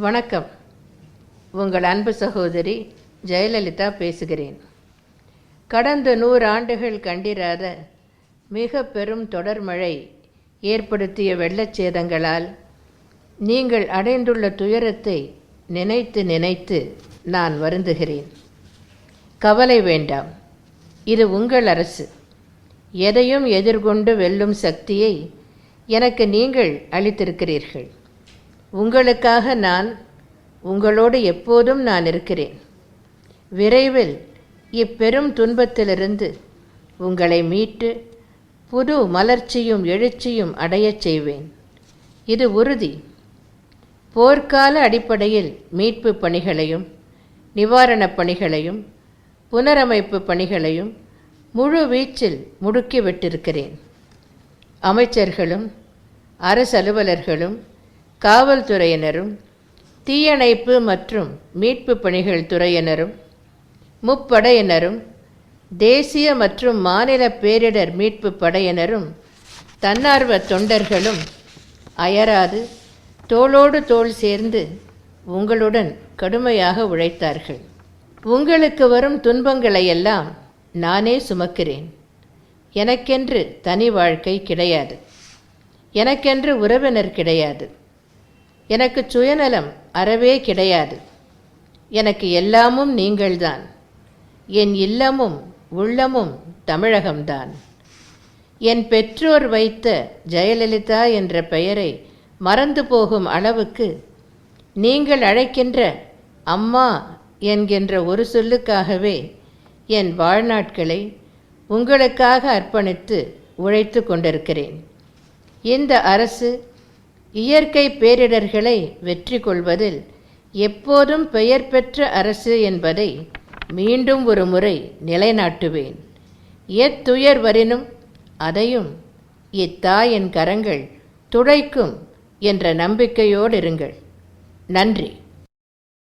வணக்கம். உங்கள் அன்பு சகோதரி ஜெயலலிதா பேசுகிறேன். கடந்த நூறு ஆண்டுகள் கண்டிராத மிக பெரும் தொடர்மழை ஏற்படுத்திய வெள்ளச்சேதங்களால் நீங்கள் அடைந்துள்ள துயரத்தை நினைத்து நினைத்து நான் வருந்துகிறேன். கவலை வேண்டாம். இது உங்கள் அரசு. எதையும் எதிர்கொண்டு வெல்லும் சக்தியை எனக்கு நீங்கள் அளித்திருக்கிறீர்கள். உங்களுக்காக நான் உங்களோடு எப்போதும் நான் இருக்கிறேன். விரைவில் இப்பெரும் துன்பத்திலிருந்து உங்களை மீட்டு புது மலர்ச்சியும் எழுச்சியும் அடையச் செய்வேன். இது உறுதி. போர்க்கால அடிப்படையில் மீட்பு பணிகளையும் நிவாரணப் பணிகளையும் புனரமைப்பு பணிகளையும் முழு வீச்சில் முடுக்கிவிட்டிருக்கிறேன். அமைச்சர்களும் அரசு அலுவலர்களும் காவல்துறையினரும் தீயணைப்பு மற்றும் மீட்பு பணிகள் துறையினரும் முப்படையினரும் தேசிய மற்றும் மாநில பேரிடர் மீட்பு படையினரும் தன்னார்வ தொண்டர்களும் அயராது தோளோடு தோள் சேர்ந்து உங்களுடன் கடுமையாக உழைத்தார்கள். உங்களுக்கு வரும் துன்பங்களையெல்லாம் நானே சுமக்கிறேன். எனக்கென்று தனி வாழ்க்கை கிடையாது. எனக்கென்று உறவினர் கிடையாது. எனக்கு சுயநலம் அறவே கிடையாது. எனக்கு எல்லாமும் நீங்கள்தான். என் இல்லமும் உள்ளமும் தமிழகம்தான். என் பெற்றோர் வைத்த ஜெயலலிதா என்ற பெயரை மறந்து போகும் அளவுக்கு நீங்கள் அழைக்கின்ற அம்மா என்கின்ற ஒரு சொல்லுக்காகவே என் வாழ்நாட்களை உங்களுக்காக அர்ப்பணித்து உழைத்து கொண்டிருக்கிறேன். இந்த அரசு இயற்கை பேரிடர்களை வெற்றி கொள்வதில் எப்போதும் பெயர் பெற்ற அரசு என்பதை மீண்டும் ஒரு முறை நிலைநாட்டுவேன். எத்துயர் வரினும் அதையும் இத்தாயின் கரங்கள் துடைக்கும் என்ற நம்பிக்கையோடு இருங்கள். நன்றி.